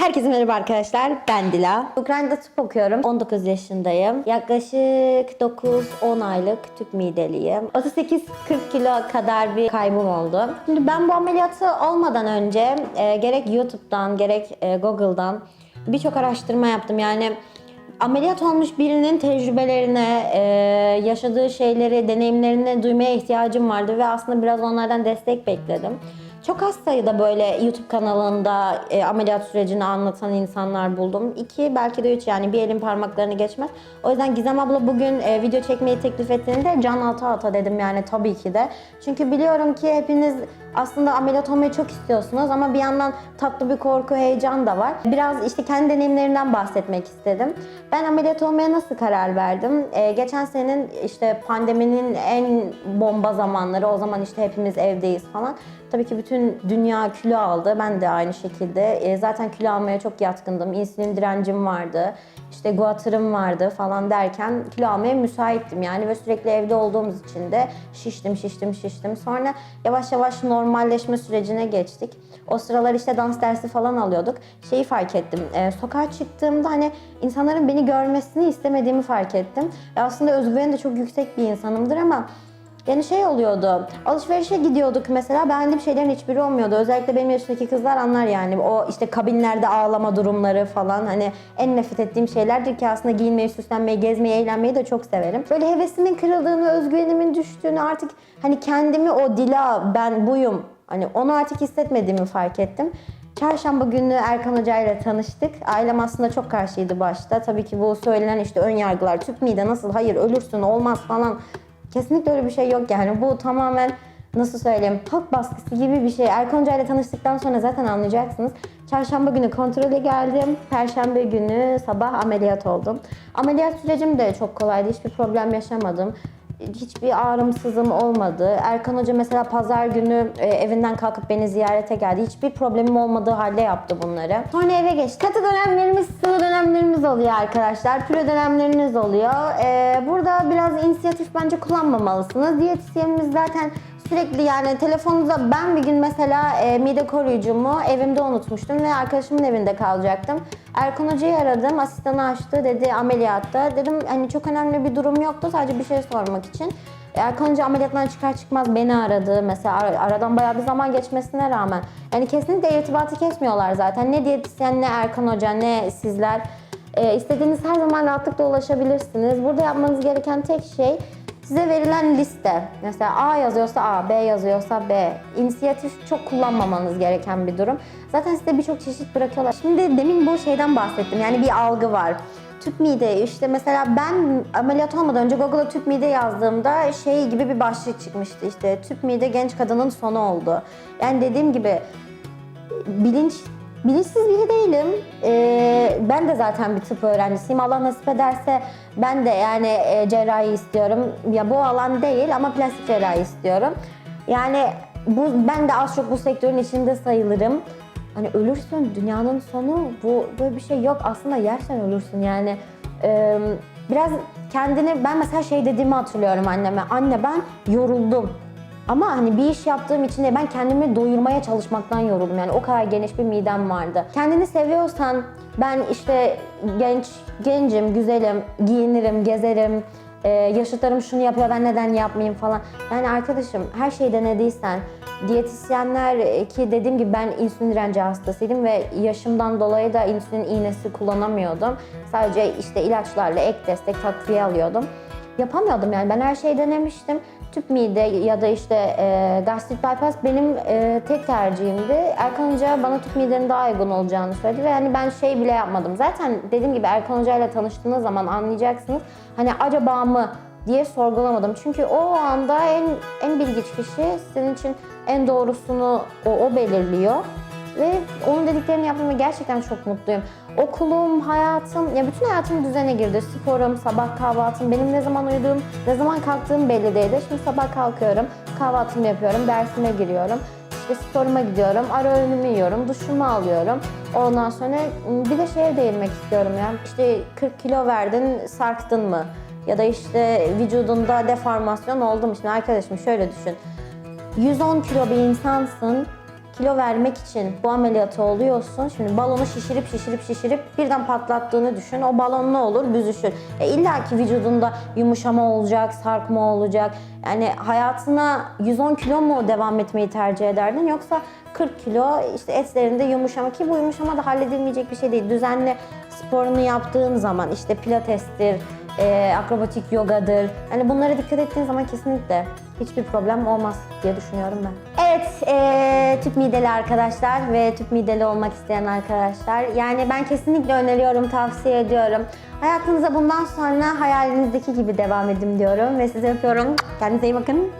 Herkese merhaba arkadaşlar. Ben Dila. Ukrayna'da tıp okuyorum. 19 yaşındayım. Yaklaşık 9-10 aylık tüp mideliyim. 38-40 kilo kadar bir kaybım oldu. Şimdi ben bu ameliyatı olmadan önce e, gerek YouTube'dan gerek e, Google'dan birçok araştırma yaptım. Yani ameliyat olmuş birinin tecrübelerine, e, yaşadığı şeyleri, deneyimlerini duymaya ihtiyacım vardı ve aslında biraz onlardan destek bekledim. Çok az sayıda böyle YouTube kanalında e, ameliyat sürecini anlatan insanlar buldum. İki belki de üç yani bir elin parmaklarını geçmez. O yüzden Gizem abla bugün e, video çekmeyi teklif ettiğinde can ata ata dedim yani tabii ki de. Çünkü biliyorum ki hepiniz aslında ameliyat olmayı çok istiyorsunuz ama bir yandan tatlı bir korku, heyecan da var. Biraz işte kendi deneyimlerimden bahsetmek istedim. Ben ameliyat olmaya nasıl karar verdim? E, geçen senenin işte pandeminin en bomba zamanları. O zaman işte hepimiz evdeyiz falan. Tabii ki bütün dünya kilo aldı. Ben de aynı şekilde. E, zaten kilo almaya çok yatkındım. İnsülin direncim vardı. İşte guatırım vardı falan derken kilo almaya müsaittim yani ve sürekli evde olduğumuz için de şiştim şiştim şiştim. Sonra yavaş yavaş normalleşme sürecine geçtik. O sıralar işte dans dersi falan alıyorduk. Şeyi fark ettim. E, sokağa çıktığımda hani insanların beni görmesini istemediğimi fark ettim. E, aslında özgüveni de çok yüksek bir insanımdır ama yani şey oluyordu. Alışverişe gidiyorduk mesela. Beğendiğim şeylerin hiçbiri olmuyordu. Özellikle benim yaşındaki kızlar anlar yani. O işte kabinlerde ağlama durumları falan. Hani en nefret ettiğim şeylerdir ki aslında giyinmeyi, süslenmeyi, gezmeyi, eğlenmeyi de çok severim. Böyle hevesimin kırıldığını, özgüvenimin düştüğünü artık hani kendimi o dila ben buyum. Hani onu artık hissetmediğimi fark ettim. Çarşamba günü Erkan Hoca ile tanıştık. Ailem aslında çok karşıydı başta. Tabii ki bu söylenen işte ön yargılar, tüp mide nasıl, hayır ölürsün, olmaz falan. Kesinlikle öyle bir şey yok yani. Bu tamamen nasıl söyleyeyim halk baskısı gibi bir şey. Erkan ile tanıştıktan sonra zaten anlayacaksınız. Çarşamba günü kontrole geldim. Perşembe günü sabah ameliyat oldum. Ameliyat sürecim de çok kolaydı. Hiçbir problem yaşamadım. Hiçbir ağrımsızım olmadı. Erkan Hoca mesela pazar günü e, evinden kalkıp beni ziyarete geldi. Hiçbir problemim olmadığı halde yaptı bunları. Sonra eve geçtik. Katı dönemlerimiz, sıvı dönemlerimiz oluyor arkadaşlar. Püre dönemleriniz oluyor. E, burada biraz inisiyatif bence kullanmamalısınız. Diyetisyenimiz zaten sürekli yani telefonunuza ben bir gün mesela e, mide koruyucumu evimde unutmuştum ve arkadaşımın evinde kalacaktım. Erkan Hoca'yı aradım, asistanı açtı dedi ameliyatta. Dedim hani çok önemli bir durum yoktu sadece bir şey sormak için. Erkan Hoca ameliyattan çıkar çıkmaz beni aradı. Mesela ar- aradan bayağı bir zaman geçmesine rağmen. Yani kesinlikle irtibatı kesmiyorlar zaten. Ne diyetisyen ne Erkan Hoca ne sizler. E, istediğiniz her zaman rahatlıkla ulaşabilirsiniz. Burada yapmanız gereken tek şey Size verilen liste, mesela A yazıyorsa A, B yazıyorsa B. İnisiyatif çok kullanmamanız gereken bir durum. Zaten size birçok çeşit bırakıyorlar. Şimdi demin bu şeyden bahsettim. Yani bir algı var. Tüp mide işte mesela ben ameliyat olmadan önce Google'a tüp mide yazdığımda şey gibi bir başlık çıkmıştı işte tüp mide genç kadının sonu oldu. Yani dediğim gibi bilinç bilinçsiz biri değilim. Ee, ben de zaten bir tıp öğrencisiyim. Allah nasip ederse ben de yani e, cerrahi istiyorum. Ya bu alan değil ama plastik cerrahi istiyorum. Yani bu ben de az çok bu sektörün içinde sayılırım. Hani ölürsün, dünyanın sonu bu böyle bir şey yok. Aslında yersen ölürsün yani. Ee, biraz kendini ben mesela şey dediğimi hatırlıyorum anneme. Anne ben yoruldum. Ama hani bir iş yaptığım için de ben kendimi doyurmaya çalışmaktan yoruldum. Yani o kadar geniş bir midem vardı. Kendini seviyorsan ben işte genç, gencim, güzelim, giyinirim, gezerim, e, yaşıtlarım şunu yapıyor ben neden yapmayayım falan. Yani arkadaşım her şeyi denediysen, diyetisyenler e, ki dediğim gibi ben insülin direnci hastasıydım ve yaşımdan dolayı da insülin iğnesi kullanamıyordum. Sadece işte ilaçlarla ek destek takviye alıyordum yapamıyordum yani ben her şeyi denemiştim. Tüp mide ya da işte e, gastrit bypass benim e, tek tercihimdi. Erkan Hoca bana tüp midenin daha uygun olacağını söyledi ve hani ben şey bile yapmadım. Zaten dediğim gibi Erkan Hoca ile tanıştığınız zaman anlayacaksınız. Hani acaba mı diye sorgulamadım. Çünkü o anda en en bilgiç kişi sizin için en doğrusunu o, o belirliyor. Ve onun dediklerini yaptım ve gerçekten çok mutluyum. Okulum, hayatım, ya bütün hayatım düzene girdi. Sporum, sabah kahvaltım, benim ne zaman uyuduğum, ne zaman kalktığım belli değildi. Şimdi sabah kalkıyorum, kahvaltımı yapıyorum, dersime giriyorum. İşte sporuma gidiyorum, ara öğünümü yiyorum, duşumu alıyorum. Ondan sonra ıı, bir de şeye değinmek istiyorum ya. İşte 40 kilo verdin, sarktın mı? Ya da işte vücudunda deformasyon oldu mu? Şimdi arkadaşım şöyle düşün. 110 kilo bir insansın kilo vermek için bu ameliyatı oluyorsun. Şimdi balonu şişirip şişirip şişirip birden patlattığını düşün. O balon ne olur? Büzüşür. E illa ki vücudunda yumuşama olacak, sarkma olacak. Yani hayatına 110 kilo mu devam etmeyi tercih ederdin yoksa 40 kilo işte etlerinde yumuşama ki bu yumuşama da halledilmeyecek bir şey değil. Düzenli sporunu yaptığın zaman işte pilatestir, e, akrobatik yogadır. Hani bunlara dikkat ettiğin zaman kesinlikle hiçbir problem olmaz diye düşünüyorum ben. Evet, e, tüp mideli arkadaşlar ve tüp mideli olmak isteyen arkadaşlar. Yani ben kesinlikle öneriyorum, tavsiye ediyorum. Hayatınıza bundan sonra hayalinizdeki gibi devam edin diyorum ve sizi öpüyorum. Kendinize iyi bakın.